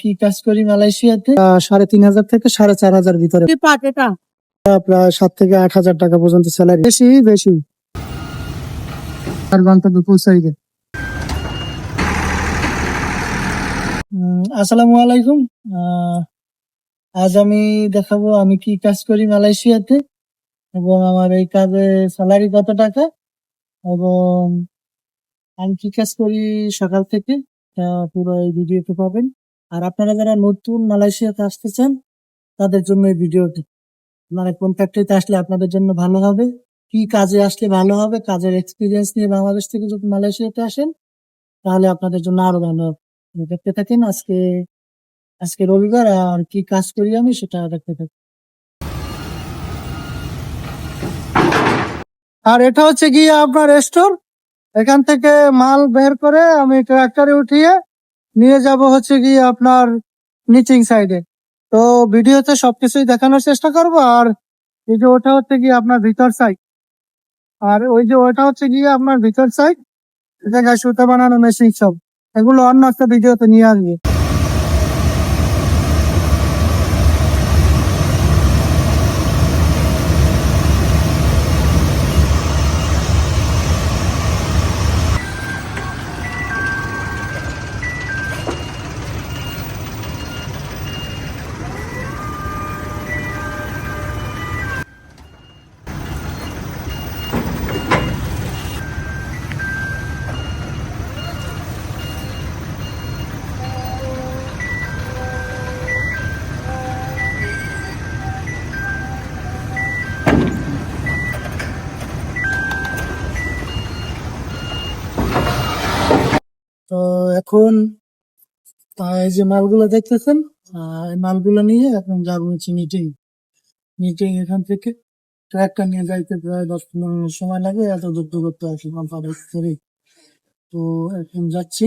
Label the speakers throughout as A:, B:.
A: কি কাজ করি মালয়েশিয়াতে?
B: সাড়ে তিন হাজার থেকে সাড়ে চার হাজার ভিতরে। প্রায় সাত থেকে আট হাজার টাকা পর্যন্ত স্যালারি বেশি বেশি।
A: আর গন্তব্যে পৌঁছাই গে আসসালামু আলাইকুম। আজ আমি দেখাবো আমি কি কাজ করি মালয়েশিয়াতে এবং আমার এই কাজে স্যালারি কত টাকা এবং আমি কি কাজ করি সকাল থেকে। পুরো এই ভিডিওতে পাবেন। আর আপনারা যারা নতুন মালয়েশিয়াতে আসতে চান, তাদের জন্য এই ভিডিওটি মানে কোন ফ্যাক্টরিতে আসলে আপনাদের জন্য ভালো হবে। কি কাজে আসলে ভালো হবে, কাজের এক্সপিরিয়েন্স নিয়ে বাংলাদেশ থেকে যদি মালয়েশিয়াতে আসেন, তাহলে আপনাদের জন্য আরও ভালো দেখতে থাকেন আজকে আজকে রবিবার, আর কি কাজ করি আমি সেটা দেখতে থাকি আর এটা হচ্ছে গিয়ে আপনার স্টোর এখান থেকে মাল বের করে আমি ট্রাক্টরে উঠিয়ে নিয়ে যাব হচ্ছে কি আপনার নিচিং সাইডে তো ভিডিওতে সবকিছুই দেখানোর চেষ্টা করব আর এই যে ওটা হচ্ছে কি আপনার ভিতর সাইড আর ওই যে ওটা হচ্ছে গিয়ে আপনার ভিতর সাইড সুতা বানানো মেশিন সব। এগুলো অন্য একটা ভিডিওতে নিয়ে আসবে। এখন এই যে মালগুলো দেখতেছেন এই মালগুলো নিয়ে এখন যাব হচ্ছে মিটিং মিটিং এখান থেকে। ট্রাকটা নিয়ে যাইতে প্রায় দশ পনেরো মিনিট সময় লাগে, এত দূর করতে আসি কোম্পানি তো এখন যাচ্ছি।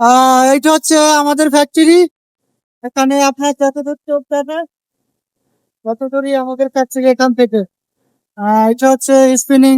A: এইটা হচ্ছে আমাদের ফ্যাক্টরি এখানে আপনার যতদূর চোখ যাবে, ততদূরই আমাদের ফ্যাক্টরি এখান থেকে। এটা হচ্ছে স্পিনিং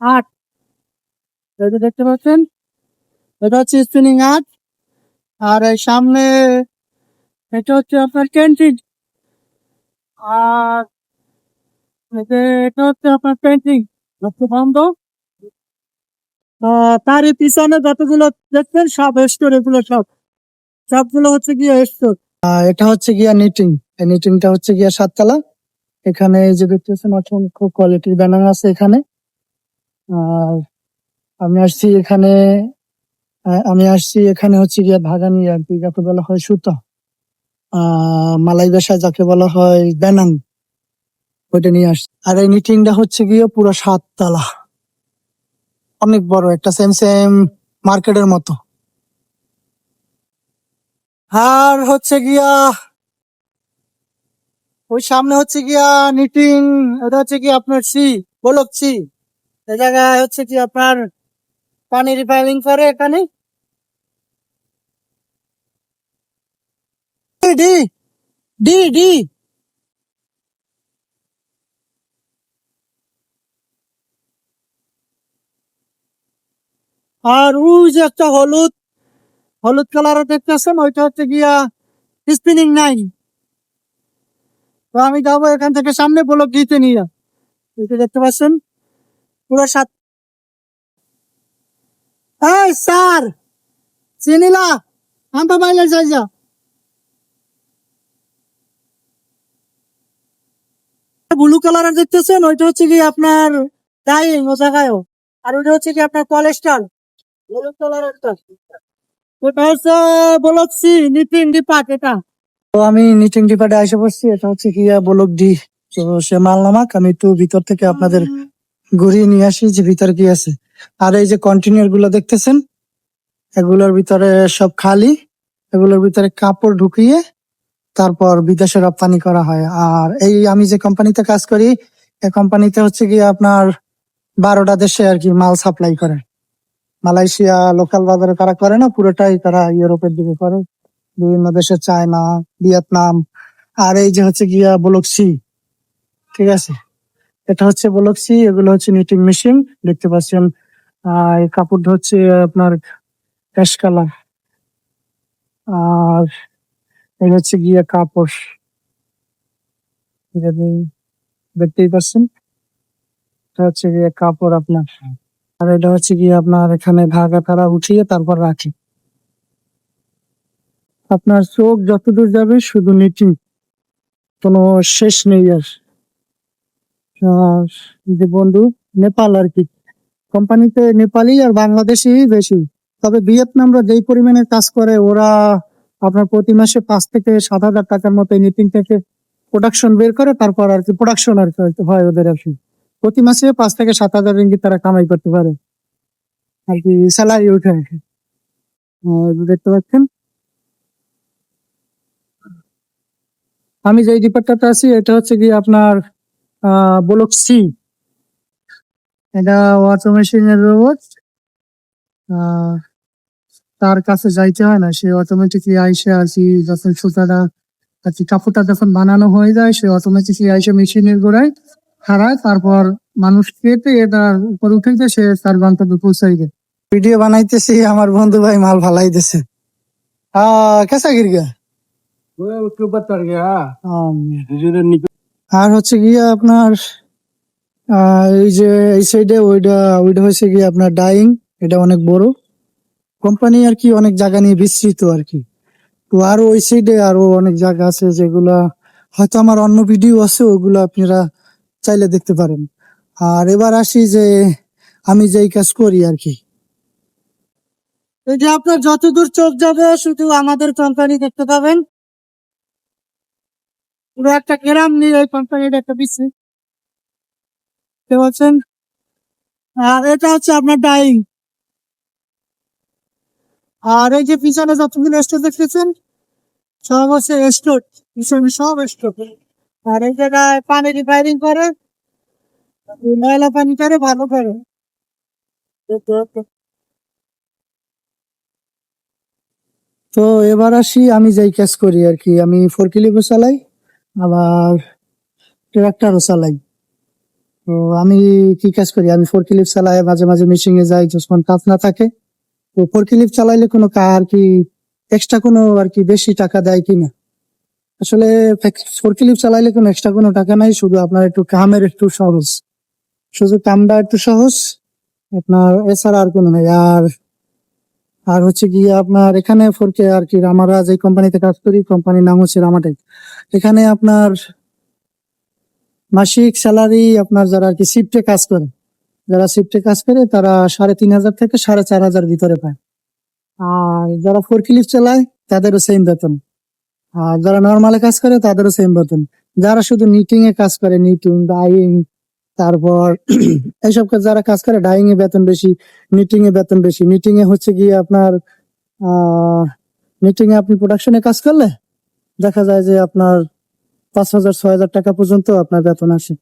A: আর্ট এটা দেখতে পাচ্ছেন? এটা হচ্ছে স্পিনিং আর্ট আর এই সামনে এটা হচ্ছে আপনার ক্যান্টিন আর এটা হচ্ছে আপনার পেন্টিং বন্ধ। তারই পিছনে যতগুলো দেখছেন, সব স্টোর এগুলো সব। সবগুলো হচ্ছে গিয়ে স্টোর এটা হচ্ছে গিয়া নিটিং এই নিটিংটা হচ্ছে গিয়া সাততলা এখানে এই যে দেখতেছেন, অসংখ্য কোয়ালিটির ব্যানার আছে এখানে। আর আমি আসছি এখানে আমি আসছি এখানে হচ্ছে গিয়া ভাগানি আর কি যাকে বলা হয় সুতা। মালাই ভাষায় যাকে বলা হয় ব্যানাং ওইটা নিয়ে আসছি। আর এই নিটিংটা হচ্ছে গিয়ে পুরো সাততলা অনেক বড়, একটা সেম সেম মার্কেটের মতো। আর হচ্ছে গিয়া, ওই সামনে হচ্ছে গিয়া নিটিং এটা হচ্ছে কি আপনার সি বলক সি এই জায়গায় হচ্ছে কি আপনার পানি রিফাইনিং করে এখানে। ডি ডি ডি আর ওই যে একটা হলুদ হলুদ কালারের দেখতেছেন, ওইটা হচ্ছে গিয়া স্পিনিং নাই তো আমি যাব এখান থেকে সামনে বলক দিতে নিয়ে। এটা দেখতে পাচ্ছেন, পুরো সাত এই স্যার, চিনিলা আনতে পাইলে যাই যা। ব্লু কালারের দেখতেছেন, ওইটা হচ্ছে কি আপনার ডাইং ও জায়গায়ও। আর ওইটা হচ্ছে কি আপনার কোলেস্ট্রল ওটা হচ্ছে বলছি নিতিন ডিপার্ট এটা তো আমি নিটিং ডিপার্টে এসে পড়ছি এটা হচ্ছে কি বলক ডি তো সে মাল নামাক আমি একটু ভিতর থেকে আপনাদের ঘুরিয়ে নিয়ে আসি যে ভিতরে কি আছে। আর এই যে কন্টেনারগুলো দেখতেছেন এগুলোর ভিতরে সব খালি এগুলোর ভিতরে কাপড় ঢুকিয়ে তারপর বিদেশে রপ্তানি করা হয়। আর এই আমি যে কোম্পানিতে কাজ করি এই কোম্পানিতে হচ্ছে কি আপনার বারোটা দেশে আর কি মাল সাপ্লাই করে। মালয়েশিয়া লোকাল বাজারে তারা করে না, পুরোটাই তারা ইউরোপের দিকে করে। বিভিন্ন দেশে চায়না, ভিয়েতনাম, আর এই যে হচ্ছে গিয়া বলকসি ঠিক আছে? এটা হচ্ছে বলকসি এগুলো হচ্ছে নিটিং মেশিন দেখতে পাচ্ছেন। এই কাপড় হচ্ছে আপনার ক্যাশ কালার আর এই হচ্ছে গিয়া কাপড়। দেখতেই পাচ্ছেন? এটা হচ্ছে গিয়ে কাপড় আপনার। আর এটা হচ্ছে কি আপনার এখানে ধাগা তারা উঠিয়ে তারপর রাখি। আপনার চোখ যতদূর যাবে শুধু নিটিং কোনো শেষ নেই আর। যে বন্ধু, নেপাল আর কি। কোম্পানিতে নেপালি আর বাংলাদেশি বেশি। তবে ভিয়েতনামরা যেই পরিমাণে কাজ করে, ওরা আপনার প্রতি মাসে পাঁচ থেকে সাত হাজার টাকার মতো নিটিং থেকে প্রোডাকশন বের করে, তারপর আর কি প্রোডাকশন আর কি হয় ওদের আর কি। প্রতি মাসে পাঁচ থেকে সাত হাজার রিঙ্গিত তারা কামাই করতে পারে। আর কি স্যালারি উঠে আহ, দেখতে পাচ্ছেন। আমি যে ডিপার্টমেন্টে আছি এটা হচ্ছে কি আপনার ব্লক সি এটা ওয়াটার মেশিনের রোবট তার কাছে যাইতে হয় না সে অটোমেটিকলি আইসে কি যখন কি কাপড়টা যখন বানানো হয়ে যায় সে অটোমেটিকলি আইসে মেশিনের গোড়ায়। হারায় তারপর মানুষ কেটে এটার উপর উঠে যায় সে তার গন্তব্যে পৌঁছাই ভিডিও বানাইতেছি আমার বন্ধু ভাই মাল ভালাইতেছে আহ কেসা গিরগা আর হচ্ছে গিয়ে আপনার আহ, এই যে এই সাইডে ওইটা ওইটা হচ্ছে গিয়ে আপনার ডাইং এটা অনেক বড়। কোম্পানি আর কি অনেক জায়গা নিয়ে বিস্তৃত আর কি। তো আরও ওই সাইডে আরও অনেক জায়গা আছে যেগুলা হয়তো আমার অন্য ভিডিও আছে ওগুলো আপনারা চাইলে দেখতে পারেন। আর এবার আসি যে আমি যেই কাজ করি আর কি। এই যে আপনার যতদূর চোখ যাবে, শুধু আমাদের কোম্পানি দেখতে পাবেন। পুরো একটা গ্রাম নিয়ে এই কোম্পানির একটা বিসি বুঝতে পারছেন আর এটা হচ্ছে আপনার ডাইং আর এই যে পিছনে যতগুলো স্টোর দেখতেছেন, সব হচ্ছে স্টোর পিছনে সব স্টোর আর পানি রিফাইরিং করে। ময়লা পানি করে, ভালো করে। তো এবার আসি, আমি যেই কাজ করি আর কি, আমি ফোরকিলিপও চালাই, আবার ট্রাক্টরও চালাই। তো আমি কি কাজ করি, আমি ফোর ক্লিপ চালাই, মাঝে মাঝে মেশিং এ যাই, যখন কাজ না থাকে। তো ফোর ক্লিপ চালাইলে কোনো আর কি এক্সট্রা কোনো আর কি বেশি টাকা দেয় কিনা? আসলে ফোরকিলিপ চালাইলে কোনো এক্সট্রা কোনো টাকা নাই, শুধু আপনার একটু কামের একটু সহজ। শুধু কামটা একটু সহজ, আপনার এছাড়া আর কোনো নাই। আর আর হচ্ছে গিয়ে আপনার এখানে ফোরকে আর কি, আমরা যে কোম্পানিতে কাজ করি কোম্পানির নাম হচ্ছে রামাটেক এখানে আপনার মাসিক স্যালারি আপনার যারা আর কি শিফটে কাজ করে, যারা শিফটে কাজ করে, তারা সাড়ে তিন হাজার থেকে সাড়ে চার হাজার ভিতরে পায়। আর যারা ফোর ক্লিপ চালায়, তাদেরও সেম বেতন। আর যারা নর্মালে কাজ করে, তাদেরও সেম বেতন যারা শুধু নিটিং এ কাজ করে নিটিং ডাইং তারপর এইসব কাজ যারা কাজ করে ডাইং এ বেতন বেশি নিটিং এ বেতন বেশি। নিটিং এ হচ্ছে গিয়ে আপনার নিটিং এ আপনি প্রোডাকশনে কাজ করলে দেখা যায় যে আপনার পাঁচ হাজার, ছয় হাজার টাকা পর্যন্ত আপনার বেতন আসে।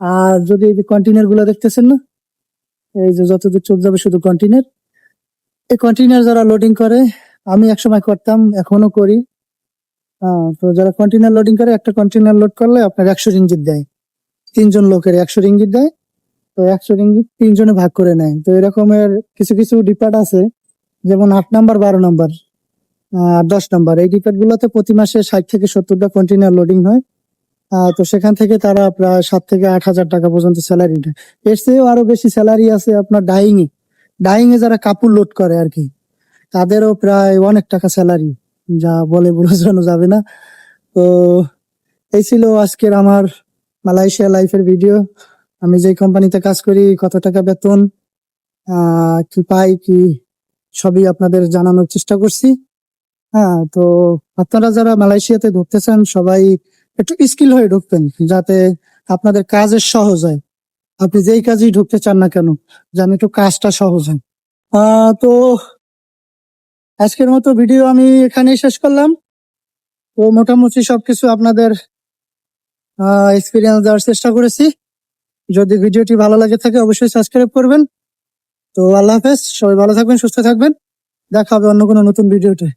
A: আর যদি এই যে কন্টেনারগুলো দেখতেছেন না, এই যে যতদূর চোখ যাবে শুধু কন্টেনার এই কন্টেনার যারা লোডিং করে, আমি একসময় করতাম, এখনও করি। তো যারা কন্টেনার লোডিং করে একটা কন্টেনার লোড করলে আপনার একশো রিঙ্গিত দেয়। তিনজন লোকের একশো রিঙ্গিত দেয় তো একশো রিঙ্গিত তিনজনে ভাগ করে নেয়। তো এরকমের কিছু কিছু ডিপার্ট আছে যেমন আট নাম্বার বারো নাম্বার আহ, দশ নাম্বার। এই ডিপার্ট গুলোতে প্রতি মাসে ষাট থেকে সত্তরটা কন্টেনার লোডিং হয়। তো সেখান থেকে তারা প্রায় সাত থেকে আট হাজার টাকা পর্যন্ত স্যালারি দেয় এর চেয়েও আরও বেশি স্যালারি আছে আপনার ডাইং এ ডাইং এ যারা কাপড় লোড করে আর কি তাদেরও প্রায় অনেক টাকা স্যালারি যা বলে বোঝানো যাবে না। তো এই ছিল আজকের আমার মালয়েশিয়া লাইফের ভিডিও। আমি যে কোম্পানিতে কাজ করি, কত টাকা বেতন কি পাই, কি সবই আপনাদের জানানোর চেষ্টা করছি। হ্যাঁ তো আপনারা যারা মালয়েশিয়াতে ঢুকতে চান সবাই একটু স্কিল হয়ে ঢুকবেন যাতে আপনাদের কাজের সহজ হয়। আপনি যেই কাজেই ঢুকতে চান না কেন, যেন একটু কাজটা সহজ হয়। তো আজকের মতো ভিডিও আমি এখানেই শেষ করলাম। ও মোটামুটি সবকিছু আপনাদের এক্সপিরিয়েন্স দেওয়ার চেষ্টা করেছি। যদি ভিডিওটি ভালো লাগে থাকে অবশ্যই সাবস্ক্রাইব করবেন। তো আল্লাহ হাফেজ, সবাই ভালো থাকবেন, সুস্থ থাকবেন। দেখা হবে অন্য কোনো নতুন ভিডিওতে।